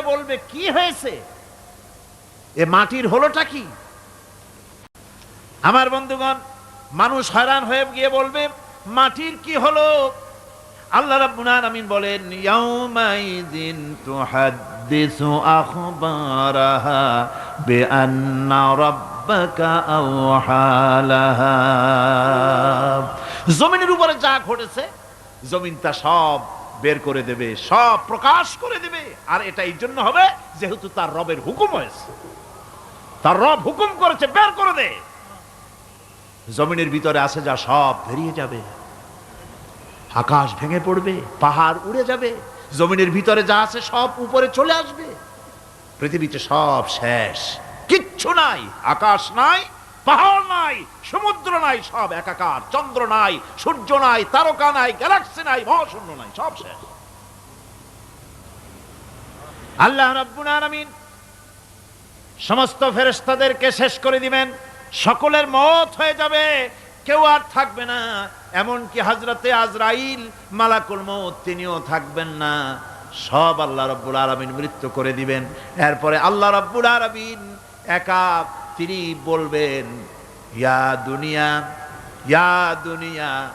হয়ে বলবে, কি হয়েছে? এ মাটির হলোটা কি? আমার বন্ধুগণ, মানুষ হয়রান হয়ে গিয়ে বলবে, মাটির কি হলো? আল্লাহ রাব্বুল আলামিন বলেন, ইয়াউমাইযিন তুহাদ্দিসু আখবারাহা বিআন্না রাব্বাকা আওহালাহা। জমিনের উপরে যা ঘটেছে, জমিন তা সব বের করে দেবে, সব প্রকাশ করে দেবে। আর এটা এই জন্য হবে, যেহেতু তার রবের হুকুম হয়েছে। তার রব হুকুম করেছে, বের করে দে। জমিনের ভিতরে আছে যা সব বেরিয়ে যাবে। আকাশ ভেঙে পড়বে, পাহাড় উড়ে যাবে। জমিনের ভিতরে যা আছে সব উপরে চলে আসবে। পৃথিবীতে সব শেষ। কিচ্ছু নাই, আকাশ নাই, পাহাড় নাই সমুদ্র নাই, সব একাকার। চন্দ্র নাই, সূর্য নাই, তারকা নাই, গ্যালাক্সি নাই, মহাশূন্য নাই, সব শেষ। আল্লাহ রাব্বুল সমস্ত ফেরেশতাদেরকে শেষ করে দিবেন। সকলের মত হয়ে যাবে, কেউ আর থাকবে না। এমনকি হাজরতে আজরাইল, মালাকুল মৌত তিনিও থাকবেন না। সব আল্লাহ রব্বুল আলমিন মৃত্যু করে দিবেন। এরপরে আল্লাহ রব্বুল আলমিন একা তিনি বলবেন ইয়া দুনিয়া ইয়া দুনিয়া,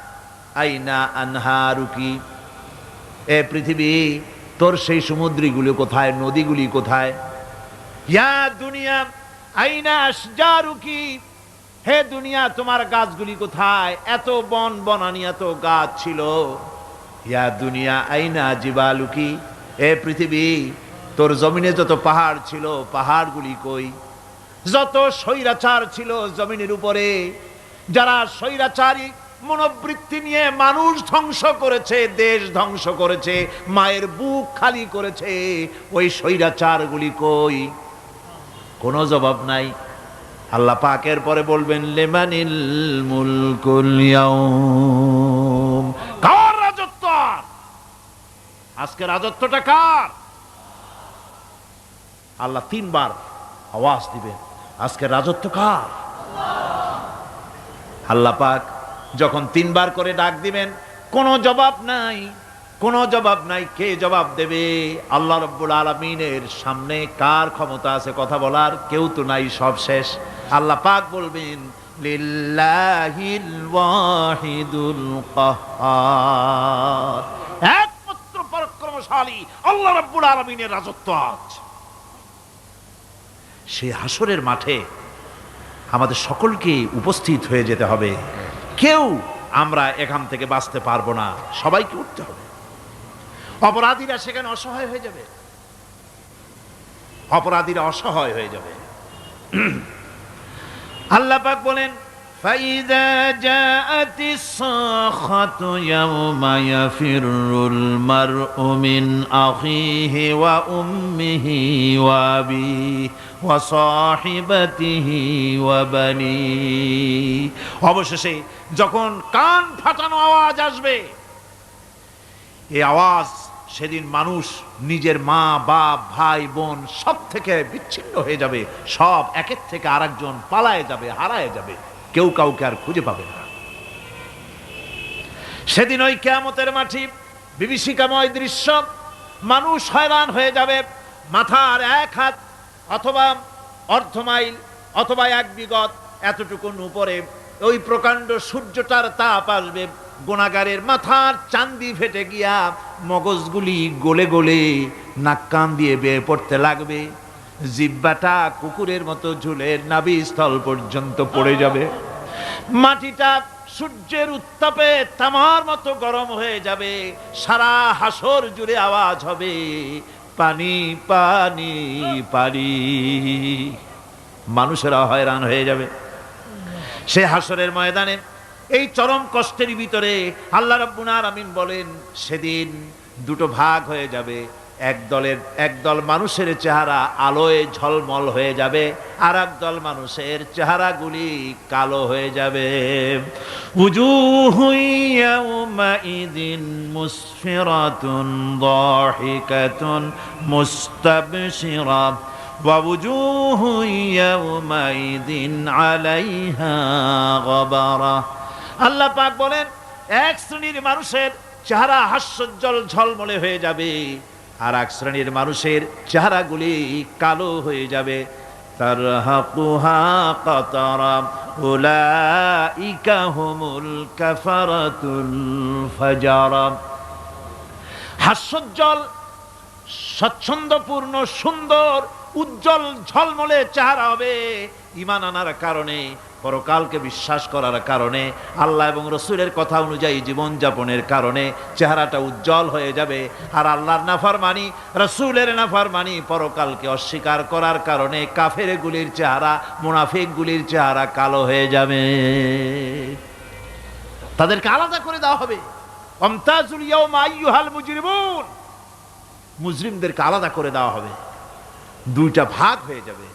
আইনা আনহারুকি। এ পৃথিবী, তোর সেই সমুদ্রগুলি কোথায়, নদীগুলি কোথায়? ইয়া দুনিয়া, আইনা আশজারুকি। হে দুনিয়া, তোমার গাছগুলি কোথায়? এত বন বনানি, এত গাছ ছিল। ইয়া দুনিয়া, আইনা জিবালুকি। এ পৃথিবী, তোর জমিনে যত পাহাড় ছিল, পাহাড়গুলি কই? যত স্বৈরাচার ছিল জমিনের উপরে, যারা স্বৈরাচারী, মনোবৃত্তি নিয়ে মানুষ ধ্বংস করেছে, দেশ ধ্বংস করেছে, মায়ের বুক খালি করেছে, ওই স্বৈরাচারগুলি কই? কোনো জবাব নাই। আল্লাহ পাকের পরে বলবেন, লেমানিল কার রাজত্ব? আজকে রাজত্বটা কার? আল্লাহ তিনবার আওয়াজ দিবেন। আজকে রাজত্ব কার? আল্লাহ পাক যখন তিনবার করে ডাক দিবেন, কোনো জবাব নাই, কোনো জবাব নাই, কে জবাব দেবে? আল্লাহ রব্বুল আলমিনের সামনে কার ক্ষমতা আছে কথা বলার? কেউ তো নাই, সব শেষ। আল্লাহ পাক বলবেন একমাত্র পরাক্রমশালী আল্লাহ রব্বুল আলমিনের রাজত্ব আজ। সেই হাসরের মাঠে আমাদের সকলকে উপস্থিত হয়ে যেতে হবে কেউ আমরা এখান থেকে বাঁচতে পারবো না সবাইকে উঠতে হবে অপরাধীরা সেখানে অসহায় হয়ে যাবে অপরাধীরা অসহায় হয়ে যাবে আল্লাহ পাক বলেন فإذا جاءت الصاخة يوم يفر المرء من أخيه وأمه وأبيه وصاحبته وبنيه অবশেষে যখন কান ফাটানো আওয়াজ আসবে, এই আওয়াজ সেদিন মানুষ নিজের মা, বাপ, ভাই, বোন সব থেকে বিচ্ছিন্ন হয়ে যাবে। সব একের থেকে আরেকজন পালায় যাবে, হারায় যাবে। কেউ কাউকে আর খুঁজে পাবে না। সেদিন ওই কেয়ামতের মাঠি বিভীষিকাময় দৃশ্য, মানুষ হয়রান হয়ে যাবে, মাথার এক হাত অথবা অর্ধ মাইল অথবা এক বিগত এতটুকুন উপরে ওই প্রকাণ্ড সূর্যটার তাপ আসবে গোনাগারের মাথার চান্দি ফেটে গিয়া মগজগুলি গলে গলে নাক কান দিয়ে বেয়ে পড়তে লাগবে। জিব্বাটা কুকুরের মতো ঝুলে নাভি স্থল পর্যন্ত পড়ে যাবে। মাটিটা সূর্যের উত্তাপে তামার মতো গরম হয়ে যাবে। সারা হাসর জুড়ে আওয়াজ হবে। পানি পানি পানি। মানুষেরা হয়রান হয়ে যাবে। সে হাসরের ময়দানে এই চরম কষ্টের ভিতরে আল্লাহ রব্বুনার আমিন বলেন, সেদিন দুটো ভাগ হয়ে যাবে। এক দলের এক দল মানুষের চেহারা আলোয় ঝলমল হয়ে যাবে আর এক দল মানুষের চেহারাগুলি কালো হয়ে যাবে উজুহু ইয়াউমাইদিন মুসফিরাতুন দাহিকাতুন মুস্তাবশিরা ووجوه يومئذ عليها غبرة আল্লাহ পাক বলেন এক শ্রেণীর মানুষের চেহারা হাস্যজ্জ্বল ঝলমলে হয়ে যাবে আর এক শ্রেণির মানুষের চেহারাগুলি কালো হয়ে যাবে। তার হাস্যোজ্জ্বল, স্বচ্ছন্দপূর্ণ, সুন্দর, উজ্জ্বল, ঝলমলে চেহারা হবে ইমান আনার কারণে। পরকালকে বিশ্বাস করার কারণে, আল্লাহ এবং রসুলের কথা অনুযায়ী জীবনযাপনের কারণে চেহারাটা উজ্জ্বল হয়ে যাবে। আর আল্লাহর নাফার মানি রসুলের নাফার মানি পরকালকে অস্বীকার করার কারণে কাফের গুলির চেহারা মুনাফিক গুলির চেহারা কালো হয়ে যাবে। তাদেরকে আলাদা করে দেওয়া হবে। মুসলিমদেরকে আলাদা করে দেওয়া হবে। দুইটা ভাগ হয়ে যাবে।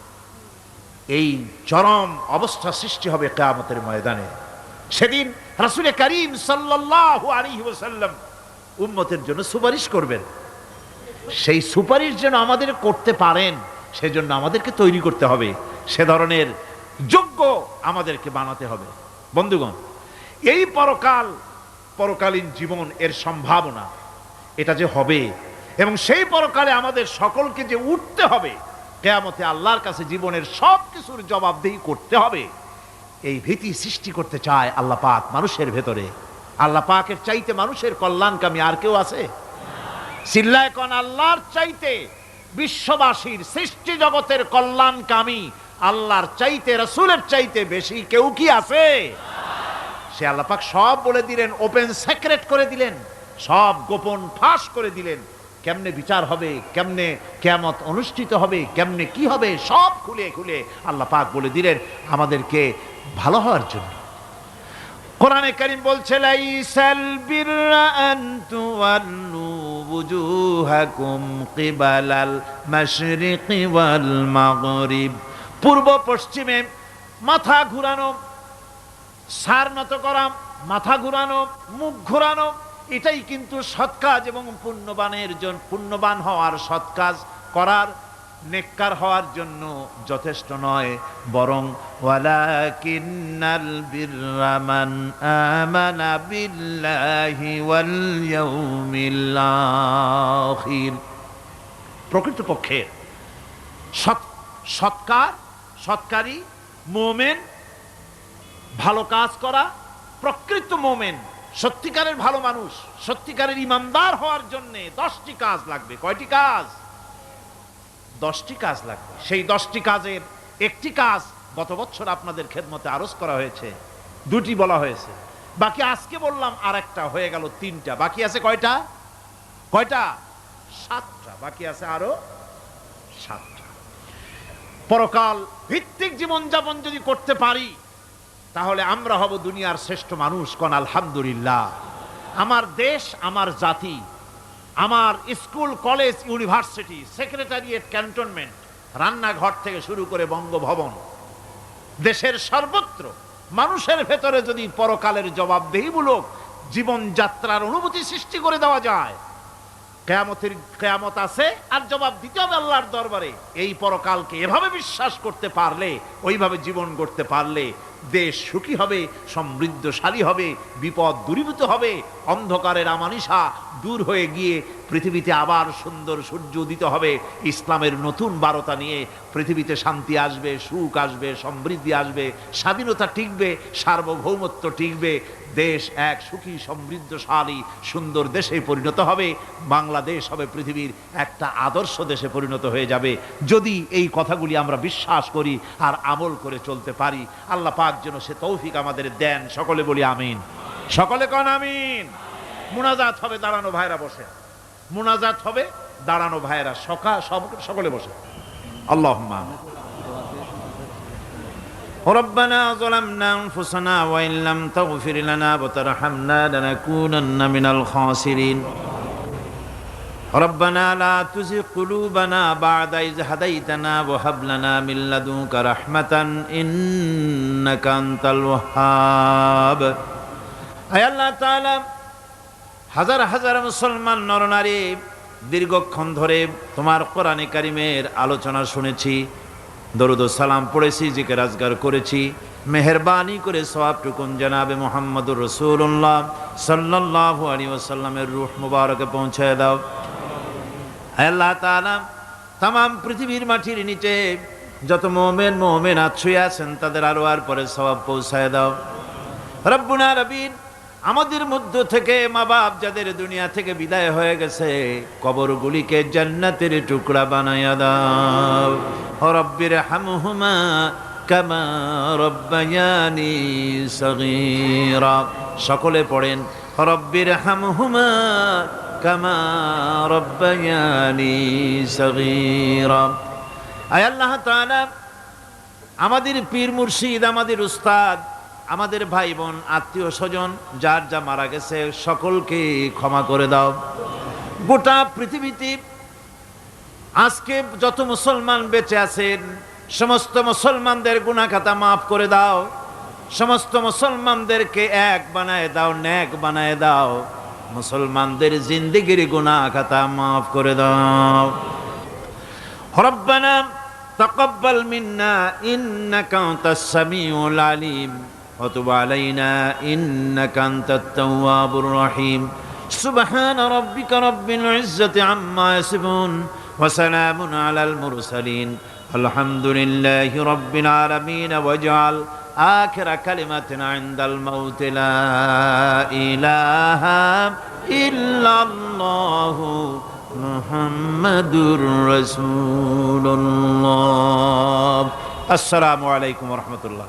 এই চরম অবস্থা সৃষ্টি হবে কেয়ামতের ময়দানে। সেদিন রাসুল করিম সাল্লাল্লাহু আলাইহি ওয়াসাল্লাম উম্মতের জন্য সুপারিশ করবেন। সেই সুপারিশ যেন আমাদের করতে পারেন, সেজন্য আমাদেরকে তৈরি করতে হবে। সে ধরনের যোগ্য আমাদেরকে বানাতে হবে। বন্ধুগণ, এই পরকাল, পরকালীন জীবন এর সম্ভাবনা, এটা যে হবে এবং সেই পরকালে আমাদের সকলকে যে উঠতে হবে কেয়ামতে আল্লাহর কাছে জীবনের সব কিছুর জবাবদেহি করতে হবে। এই ভীতি সৃষ্টি করতে চায় আল্লাহ পাক মানুষের ভেতরে। আল্লাহ পাকের চাইতে মানুষের কল্যাণকামী আর কেউ আছে? চিল্লায় কন আল্লাহর চাইতে বিশ্ববাসীর সৃষ্টি জগতের কল্যাণকামী আল্লাহর চাইতে, রসুলের চাইতে বেশি কেউ কি আছে? সে আল্লাপাক সব বলে দিলেন, ওপেন, সেক্রেট করে দিলেন, সব গোপন ফাঁস করে দিলেন। কেমনে বিচার হবে, কেমনে কেমত অনুষ্ঠিত হবে, কেমনে কি হবে, সব খুলে খুলে আল্লাহ পাক বলে দিলেন আমাদেরকে ভালো হওয়ার জন্য। কোরআনে কারিম বলছে পূর্ব পশ্চিমে মাথা ঘুরানো, সার নত করা, মাথা ঘুরানো, মুখ ঘুরানো এটাই কিন্তু সৎ কাজ এবং পুণ্যবানের জন্য পুণ্যবান হওয়ার সৎ কাজ করার, নেককার হওয়ার জন্য যথেষ্ট নয়। বরং, ওয়ালাকিন্নাল মান বিল্লাহি ওয়াল প্রকৃতপক্ষে, সৎ, সৎকার, সৎকারী মোমেন, ভালো কাজ করা প্রকৃত মোমেন সত্যিকারের ভালো মানুষ, সত্যিকারের ইমানদার হওয়ার জন্য দশটি কাজ লাগবে। কয়টি কাজ? দশটি কাজ লাগবে। সেই দশটি কাজের একটি কাজ গত বছর আপনাদের খেদমতে আরজ করা হয়েছে। দুটি বলা হয়েছে। বাকি আজকে বললাম আর একটা হয়ে গেল তিনটা। বাকি আছে কয়টা? কয়টা? সাতটা। বাকি আছে আরও সাতটা। পরকাল ভিত্তিক জীবনযাপন যদি করতে পারি তাহলে আমরা হব দুনিয়ার শ্রেষ্ঠ মানুষ, কন আলহামদুলিল্লাহ। আমার দেশ, আমার জাতি, আমার school, college, university, secretariat, cantonment, রান্নাঘর থেকে শুরু করে বঙ্গভবন, দেশের সর্বত্র মানুষের ভেতরে যদি পরকালের জবাবদেহিমূলক জীবনযাত্রার অনুভূতি সৃষ্টি করে দেওয়া যায়, কেয়ামতের, কেয়ামত আছে আর জবাব দিতে হবে আল্লাহর দরবারে। এই পরকালকে এভাবে বিশ্বাস করতে পারলে, ওইভাবে জীবন গড়তে পারলে দেশ সুখী হবে, সমৃদ্ধশালী হবে, বিপদ দূরীভূত হবে, অন্ধকারের আমানিশা দূর হয়ে গিয়ে পৃথিবীতে আবার সুন্দর সূর্য উদিত হবে। ইসলামের নতুন বারতা নিয়ে পৃথিবীতে শান্তি আসবে, সুখ আসবে, সমৃদ্ধি আসবে, স্বাধীনতা টিকবে, সার্বভৌমত্ব টিকবে। দেশ এক, সুখী, সমৃদ্ধশালী, সুন্দর দেশে পরিণত হবে। বাংলাদেশ হবে পৃথিবীর একটা আদর্শ দেশে পরিণত হয়ে যাবে। যদি এই কথাগুলি আমরা বিশ্বাস করি আর আমল করে চলতে পারি, আল্লাহ পাক যেন সে তৌফিক আমাদের দেন সকলে বলি আমিন সকলে কন আমিন মুনাজাত হবে দাঁড়ানো ভাইরা বসে মুনাজাত হবে দাঁড়ানো ভাইরা সকা সব সকলে বসে আল্লাহ ربنا ظلمنا أنفسنا وإن لم تغفر لنا وترحمنا لنكونن من الخاسرين ربنا لا تزغ قلوبنا بعد إذ هديتنا وهب لنا من لدنك رحمة إنك أنت الوهاب أي الله تعالى হাজার হাজার মুসলমান নরনারী দীর্ঘক্ষণ ধরে তোমার কোরআনে কারিমের আলোচনা শুনেছি দরুদ ও সালাম পড়েছি জিকে রাজগার করেছি মেহরবানি করে সবাবটুকুন জানাবে মোহাম্মদুর রসুল্লাহ সাল্লাহ আলী ওসাল্লামের রুহ মুবারকে পৌঁছায় দাও আয় আল্লাহ তাআলা তাম পৃথিবীর মাটির নিচে যত মোমেন মোমেন আছুই আছেন, তাদের আরও আর পরে সবাব পৌঁছায় দাও। রব্বুনা রবিন আমাদের মধ্য থেকে মা বাপ যাদের দুনিয়া থেকে বিদায় হয়ে গেছে, কবরগুলিকে জান্নাতের টুকরা বানাইয়া দাও। রব্বির হামহুমা কামা রব্বায়ানি সগীরা। সকলে পড়েন রব্বির হামহুমা কামা রব্বায়ানি সগীরা। আয় আল্লাহ তাআলা, আমাদের পীর মুর্শিদ, আমাদের উস্তাদ, আমাদের ভাই বোন আত্মীয় স্বজন, যার যা মারা গেছে, সকলকে ক্ষমা করে দাও। গোটা পৃথিবীতে আজকে যত মুসলমান বেঁচে আছেন, সমস্ত মুসলমানদের গুনাখাতা মাফ করে দাও। সমস্ত মুসলমানদেরকে এক বানায় দাও, ন্যাক বানায় দাও। মুসলমানদের জিন্দিগির গুনাখাতা মাফ করে দাও ربنا تقبل منا إنك أنت السميع العليم وتب علينا إنك أنت التواب الرحيم سبحان ربك رب العزة عما يصفون وسلام على المرسلين الحمد لله رب العالمين واجعل আখেরা কালিমাতিন আইন্দাল মাউতিলা ইলাহা ইল্লাল্লাহু মুহাম্মাদুর রাসূলুল্লাহ। আসসালামু আলাইকুম ওয়া রাহমাতুল্লাহ।